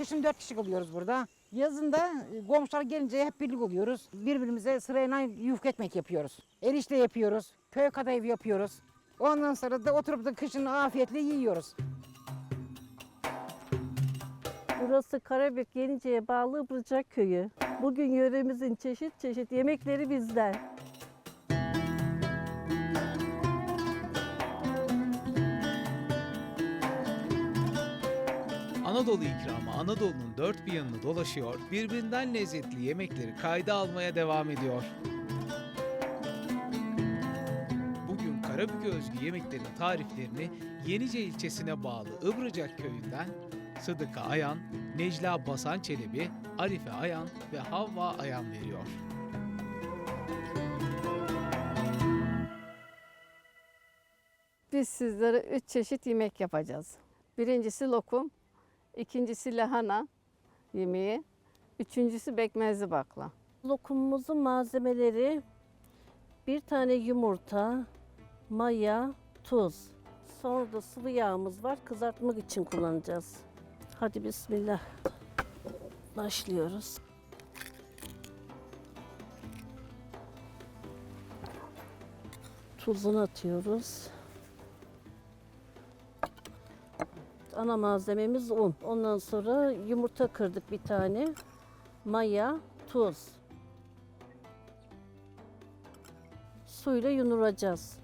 kışın dört kişi kalıyoruz burada. Yazında e, komşular gelince hep birlik oluyoruz. Birbirimize sırayla yufka ekmek yapıyoruz. Erişte yapıyoruz. Köy kadayıf yapıyoruz. Ondan sonra da oturup da kışın afiyetle yiyoruz. Burası Karabük Yenice'ye bağlı Ibrıcak Köyü. Bugün yöremizin çeşit çeşit yemekleri bizden. Anadolu ikramı Anadolu'nun dört bir yanını dolaşıyor, birbirinden lezzetli yemekleri kayda almaya devam ediyor. Bugün Karabük'e özgü yemeklerin tariflerini Yenice ilçesine bağlı Ibrıcak köyünden Sıdıka Ayan, Necla Basan Çelebi, Arife Ayan ve Havva Ayan veriyor. Biz sizlere üç çeşit yemek yapacağız. Birincisi lokum, ikincisi lahana yemeği, üçüncüsü bekmezli bakla. Lokumumuzun malzemeleri bir tane yumurta, maya, tuz. Sonra da sıvı yağımız var. Kızartmak için kullanacağız. Hadi bismillah. Başlıyoruz. Tuzunu atıyoruz. Ana malzememiz un. Ondan sonra yumurta kırdık bir tane. Maya, tuz. Suyla yunuracağız.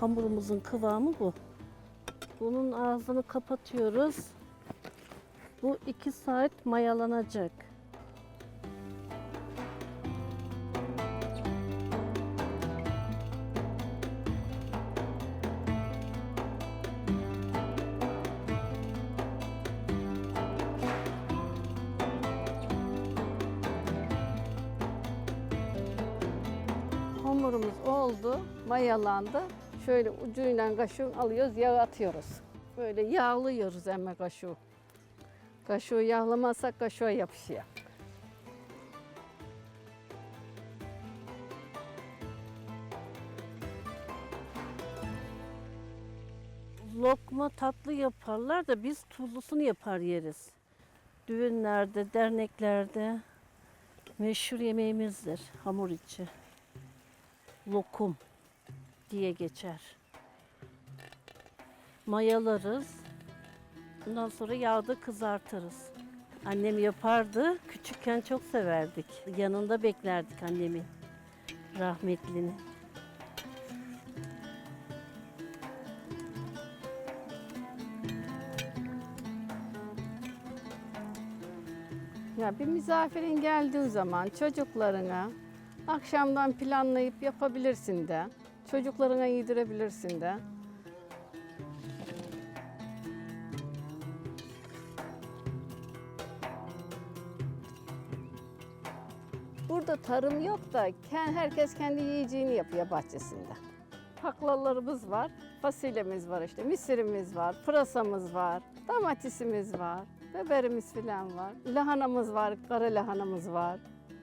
Hamurumuzun kıvamı bu. Bunun ağzını kapatıyoruz. Bu iki saat mayalanacak. Hamurumuz oldu, mayalandı. Şöyle ucuyla kaşığı alıyoruz, yağ atıyoruz. Böyle yağlıyoruz emme kaşığı. Kaşığı yağlamazsak kaşığa yapışıyor. Lokma tatlı yaparlar da biz tuzlusunu yapar yeriz. Düğünlerde, derneklerde meşhur yemeğimizdir hamur içi lokum diye geçer. Mayalarız. Ondan sonra yağda kızartırız. Annem yapardı. Küçükken çok severdik. Yanında beklerdik annemin. Rahmetlinin. Ya bir misafirin geldiği zaman çocuklarına akşamdan planlayıp yapabilirsin de. Çocuklarına yedirebilirsin de. Burada tarım yok da ke- herkes kendi yiyeceğini yapıyor bahçesinde. Paklalarımız var, fasulyemiz var işte, misirimiz var, pırasamız var, domatesimiz var, biberimiz falan var, lahanamız var, kara lahanamız var.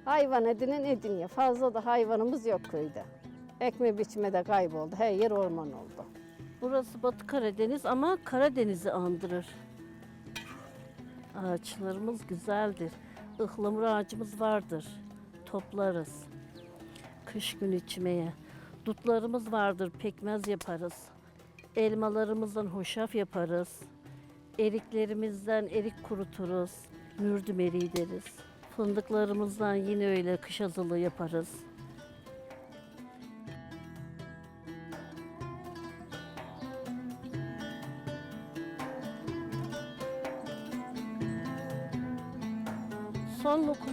Hayvan edinin edin ya. Fazla da hayvanımız yok köyde. Ekme biçme de kayboldu. Her yer orman oldu. Burası Batı Karadeniz ama Karadeniz'i andırır. Ağaçlarımız güzeldir. Ihlamur ağacımız vardır. Toplarız. Kış günü içmeye. Dutlarımız vardır. Pekmez yaparız. Elmalarımızdan hoşaf yaparız. Eriklerimizden erik kuruturuz. Mürdüm eriği deriz. Fındıklarımızdan yine öyle kış hazırlığı yaparız.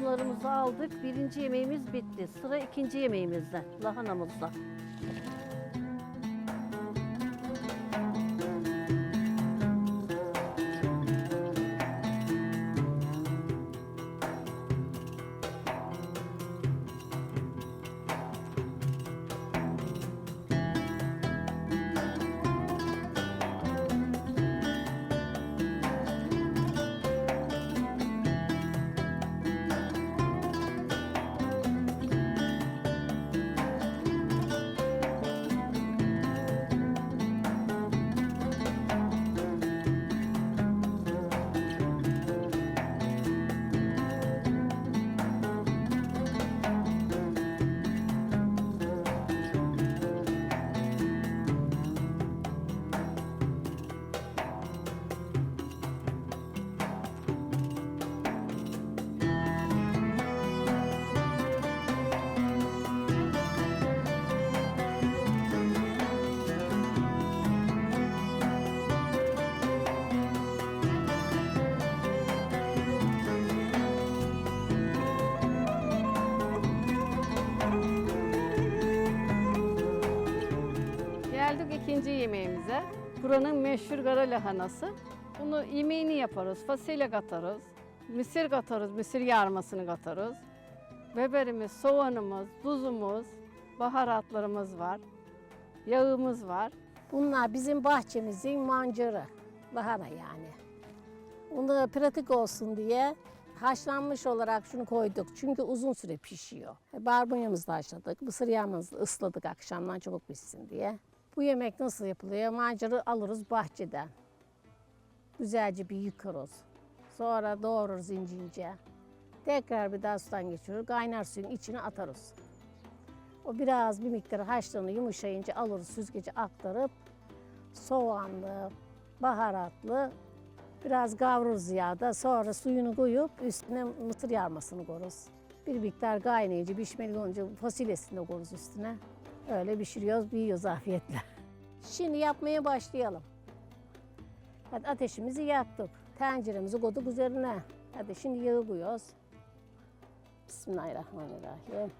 Lokumlarımızı aldık. Birinci yemeğimiz bitti. Sıra ikinci yemeğimizde. Lahanamızda. Meşhur kara lahanası. Bunu yemeğini yaparız. Fasulye katarız. Mısır katarız. Mısır yarmasını katarız. Biberimiz, soğanımız, tuzumuz, baharatlarımız var. Yağımız var. Bunlar bizim bahçemizin mancarı. Lahana yani. Onu pratik olsun diye haşlanmış olarak şunu koyduk. Çünkü uzun süre pişiyor. Barbunyamızı da haşladık. Mısır yağımızı ısladık akşamdan çabuk pişsin diye. Bu yemek nasıl yapılıyor? Mancarı alırız bahçeden. Güzelce bir yıkarız. Sonra doğrarız ince ince. Tekrar bir daha sudan geçiyoruz. Kaynar suyun içine atarız. O biraz bir miktar haşlanıyor, yumuşayınca alırız süzgece aktarıp soğanlı, baharatlı biraz kavururuz yağda. Sonra suyunu koyup üstüne mısır yarmasını koyarız. Bir miktar kaynayınca pişmeli olunca fasulyesini de koyarız üstüne. Öyle pişiriyoruz, yiyoruz afiyetle. Şimdi yapmaya başlayalım. Hadi ateşimizi yaktık. Tenceremizi koyduk üzerine. Hadi şimdi yağı koyuyoruz. Bismillahirrahmanirrahim.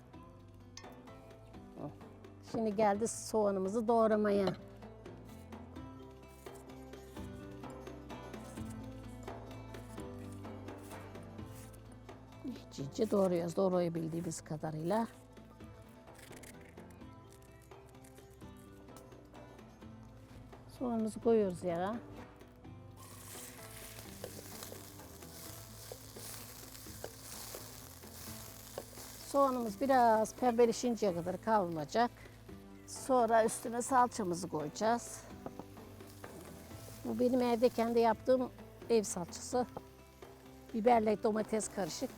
Şimdi geldi soğanımızı doğramaya. İyice iyice doğruyoruz. Doğrayabildiğimiz kadarıyla. Soğanımızı koyuyoruz yağa. Soğanımız biraz pembeleşinceye kadar kavrulacak. Sonra üstüne salçamızı koyacağız. Bu benim evde kendi yaptığım ev salçası. Biberle domates karışık.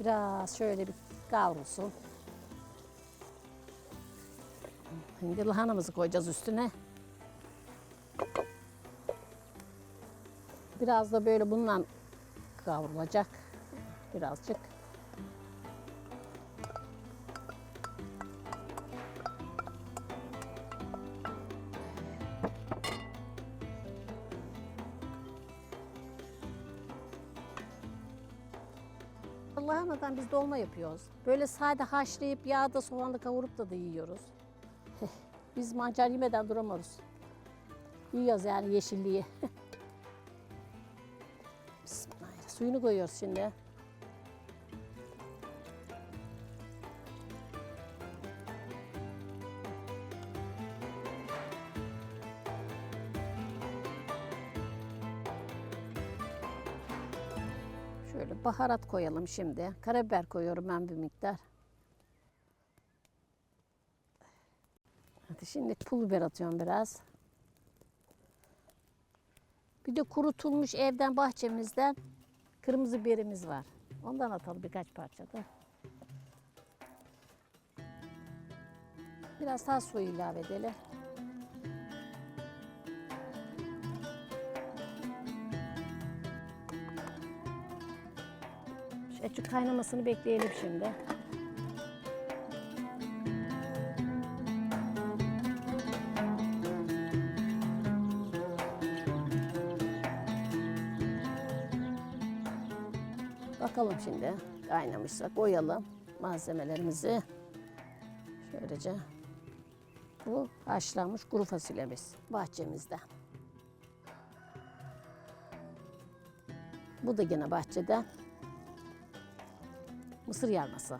Biraz şöyle bir kavrulsun. Şimdi lahanamızı koyacağız üstüne. Biraz da böyle bundan kavrulacak. Birazcık. Lahanadan biz dolma yapıyoruz. Böyle sade haşlayıp yağda soğanla kavurup da da yiyoruz. Biz mancar yemeden duramıyoruz. Yiyoruz yani yeşilliği. Bismillah. Suyunu koyuyoruz şimdi. Şöyle baharat koyalım şimdi. Karabiber koyuyorum ben bir miktar. Şimdi pul biber atıyorum biraz. Bir de kurutulmuş evden bahçemizden kırmızı biberimiz var. Ondan atalım birkaç parça da. Biraz daha su ilave edelim. Şu kaynamasını bekleyelim şimdi. Bakalım şimdi kaynamışsa koyalım malzemelerimizi. Şöylece. Bu haşlanmış kuru fasulyemiz bahçemizde. Bu da yine bahçede. Mısır yarması.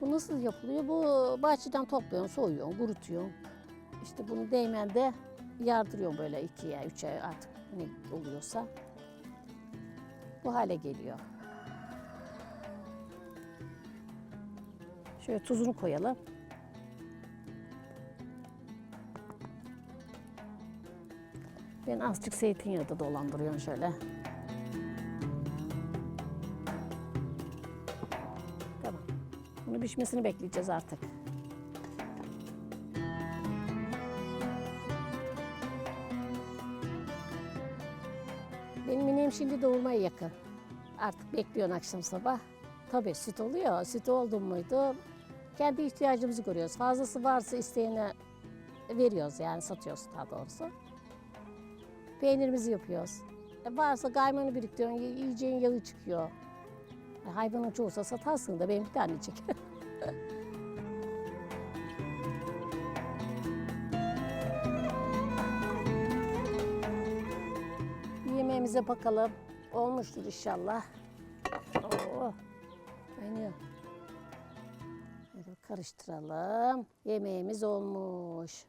Bu nasıl yapılıyor? Bu bahçeden topluyorsun, soyuyorsun, kurutuyorsun. İşte bunu değmende yardırıyorsun böyle ikiye, üçe artık ne oluyorsa. Bu hale geliyor. Şöyle tuzunu koyalım. Ben azıcık zeytinyağı da dolandırıyorum şöyle. Tamam. Bunu pişmesini bekleyeceğiz artık. Benim ineğim şimdi doğurmaya yakın. Artık bekliyorsun akşam sabah. Tabii süt oluyor. Süt oldu muydu kendi ihtiyacımızı görüyoruz. Fazlası varsa isteyene veriyoruz yani satıyoruz daha doğrusu. Peynirimizi yapıyoruz. E varsa kaymanı biriktiriyorsun, yiyeceğin yağı çıkıyor. Hayvanın çoğusa satarsın da benim bir tanecik. Yemeğimize bakalım. Olmuştur inşallah. Oo, kaynıyor. Karıştıralım. Yemeğimiz olmuş.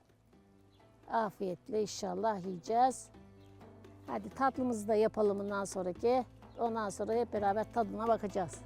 Afiyetle inşallah yiyeceğiz. Hadi tatlımızı da yapalım bundan sonraki. Ondan sonra hep beraber tadına bakacağız.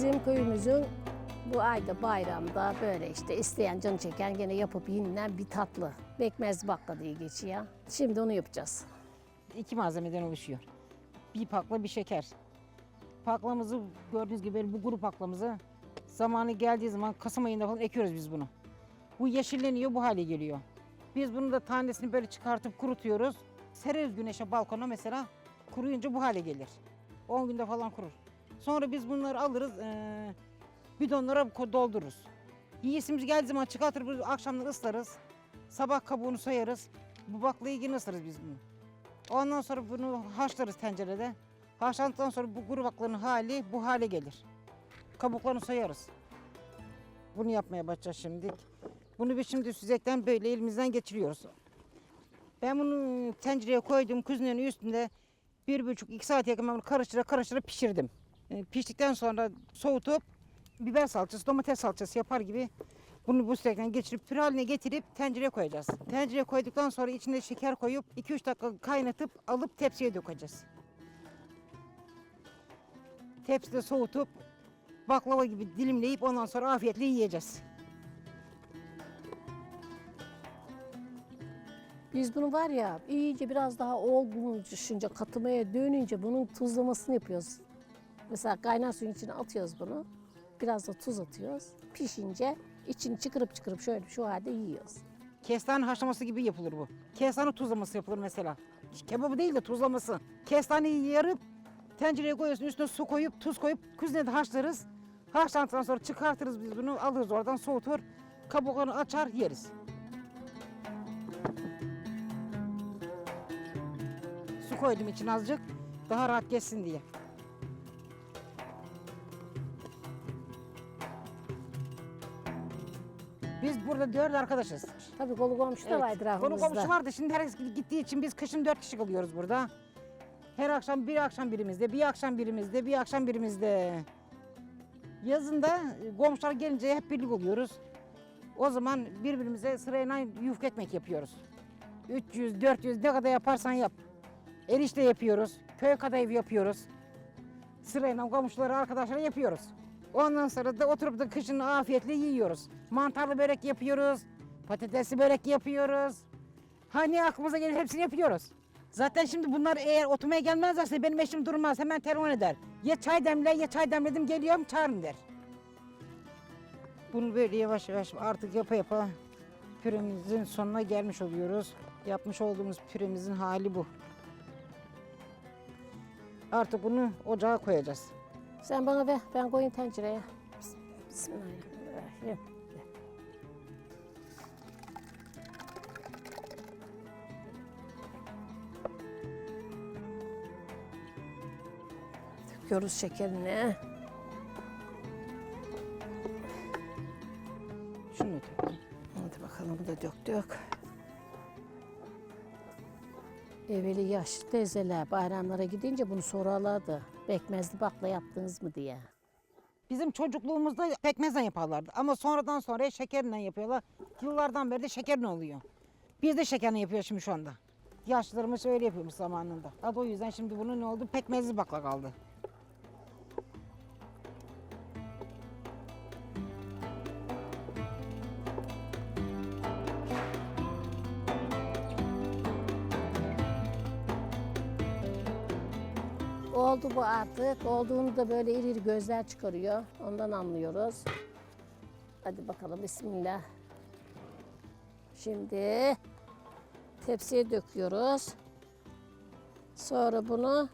Bizim köyümüzün bu ayda bayramda böyle işte isteyen canı çeken gene yapıp yenilen bir tatlı. Bekmez bakla diye geçiyor. Şimdi onu yapacağız. İki malzemeden oluşuyor. Bir pakla bir şeker. Paklamızı gördüğünüz gibi bu kuru paklamızı zamanı geldiği zaman Kasım ayında falan ekiyoruz biz bunu. Bu yeşilleniyor bu hale geliyor. Biz bunu da tanesini böyle çıkartıp kurutuyoruz. Sereriz güneşe balkona mesela kuruyunca bu hale gelir. 10 günde falan kurur. Sonra biz bunları alırız eee bidonlara doldururuz. Yiyesimiz geldiği zaman çıkartır akşamları ıslarız. Sabah kabuğunu soyarız. Bu baklayı yine ıslarız biz bunu. Ondan sonra bunu haşlarız tencerede. Haşlandıktan sonra bu kuru baklağın hali bu hale gelir. Kabuklarını soyarız. Bunu yapmaya başlayacağız şimdi. Bunu bir şimdi süzekten böyle elimizden geçiriyoruz. Ben bunu tencereye koydum kuzinanın üstünde bir buçuk iki saat yakın ben karıştıra karıştıra pişirdim. E, piştikten sonra soğutup biber salçası, domates salçası yapar gibi bunu bu süzekten geçirip püre haline getirip tencereye koyacağız. Tencereye koyduktan sonra içine şeker koyup 2-3 dakika kaynatıp alıp tepsiye dökeceğiz. Tepside soğutup baklava gibi dilimleyip ondan sonra afiyetle yiyeceğiz. Biz bunu var ya iyice biraz daha olgun düşünce katımaya dönünce bunun tuzlamasını yapıyoruz. Mesela kaynar suyun içine atıyoruz bunu. Biraz da tuz atıyoruz. Pişince içini çıkırıp çıkırıp şöyle şu halde yiyoruz. Kestane haşlaması gibi yapılır bu. Kestane tuzlaması yapılır mesela. Kebabı değil de tuzlaması. Kestaneyi yarıp tencereye koyuyorsun üstüne su koyup tuz koyup kuzinede haşlarız. Haşlandıktan sonra çıkartırız biz bunu alırız oradan soğutur. Kabuklarını açar yeriz. Su koydum içine azıcık daha rahat geçsin diye. Burada dört arkadaşız. Tabii kolu komşu da var Konu etrafımızda. komşu vardı. Şimdi herkes gittiği için biz kışın dört kişi kalıyoruz burada. Her akşam bir akşam birimizde, bir akşam birimizde, bir akşam birimizde. Yazında e, komşular gelince hep birlik oluyoruz. O zaman birbirimize sırayla yufka ekmek yapıyoruz. 300, 400 ne kadar yaparsan yap. Erişte yapıyoruz, köy kadayıf yapıyoruz. Sırayla komşuları, arkadaşları yapıyoruz. Ondan sonra da oturup da kışın afiyetle yiyoruz. Mantarlı börek yapıyoruz, patatesli börek yapıyoruz. Hani aklımıza gelir hepsini yapıyoruz. Zaten şimdi bunlar eğer oturmaya gelmezlerse benim eşim durmaz hemen telefon eder. Ya çay demle ya çay demledim geliyorum çağırın der. Bunu böyle yavaş yavaş artık yapa yapa püremizin sonuna gelmiş oluyoruz. Yapmış olduğumuz püremizin hali bu. Artık bunu ocağa koyacağız. Sen bana ver, ben koyayım tencereye. Bis- Bismillahirrahmanirrahim. Döküyoruz şekerini. Şunu dökelim. Hadi bakalım bunu da döktük. Evveli yaşlı teyzeler bayramlara gidince bunu sorarlardı. Bekmezli bakla yaptınız mı diye. Bizim çocukluğumuzda pekmezle yaparlardı ama sonradan sonra şekerle yapıyorlar. Yıllardan beri de şekerle oluyor. Biz de şekerle yapıyoruz şimdi şu anda. Yaşlılarımız öyle yapıyormuş zamanında. Adı o yüzden şimdi bunun ne oldu? Pekmezli bakla kaldı. Bu artık. Olduğunu da böyle iri iri gözler çıkarıyor. Ondan anlıyoruz. Hadi bakalım bismillah. Şimdi tepsiye döküyoruz. Sonra bunu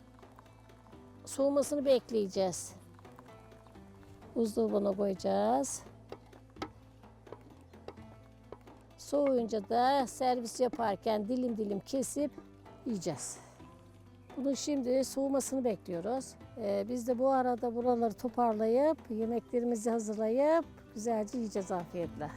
soğumasını bekleyeceğiz. Buzdolabına koyacağız. Soğuyunca da servis yaparken dilim dilim kesip yiyeceğiz. Bunun şimdi soğumasını bekliyoruz. Ee, biz de bu arada buraları toparlayıp yemeklerimizi hazırlayıp güzelce yiyeceğiz afiyetle.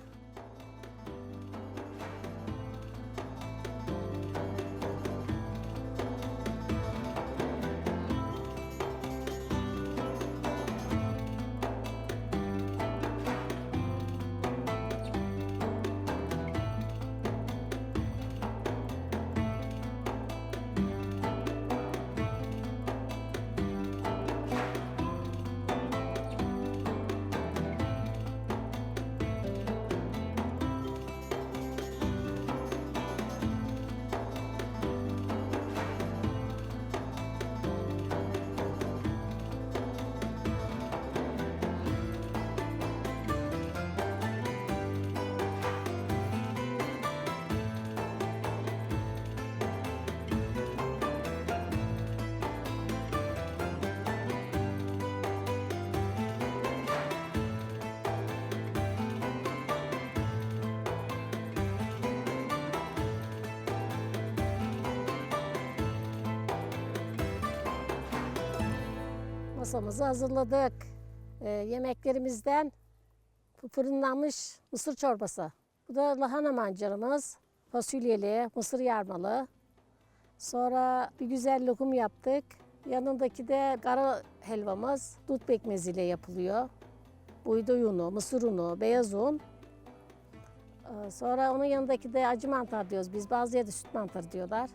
Masamızı hazırladık. Ee, yemeklerimizden fırınlanmış mısır çorbası. Bu da lahana mancarımız. Fasulyeli, mısır yarmalı. Sonra bir güzel lokum yaptık. Yanındaki de kara helvamız dut pekmeziyle yapılıyor. Buğday unu, mısır unu, beyaz un. Ee, Sonra onun yanındaki de acı mantar diyoruz. Biz bazı yerde süt mantarı diyorlar.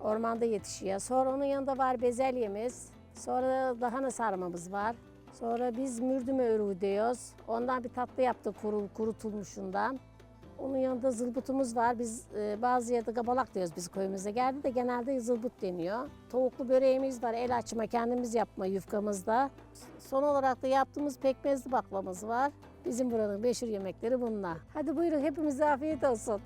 Ormanda yetişiyor. Sonra onun yanında var bezelyemiz. Sonra lahana sarmamız var. Sonra biz mürdüme örüğü diyoruz. Ondan bir tatlı yaptık kuru, kurutulmuşundan. Onun yanında zılbutumuz var. Biz e, bazı yerde gabalak diyoruz biz köyümüze geldi de genelde zılbut deniyor. Tavuklu böreğimiz var. El açma kendimiz yapma yufkamızda. Son olarak da yaptığımız pekmezli baklamız var. Bizim buranın meşhur yemekleri bunlar. Hadi buyurun hepimize afiyet olsun.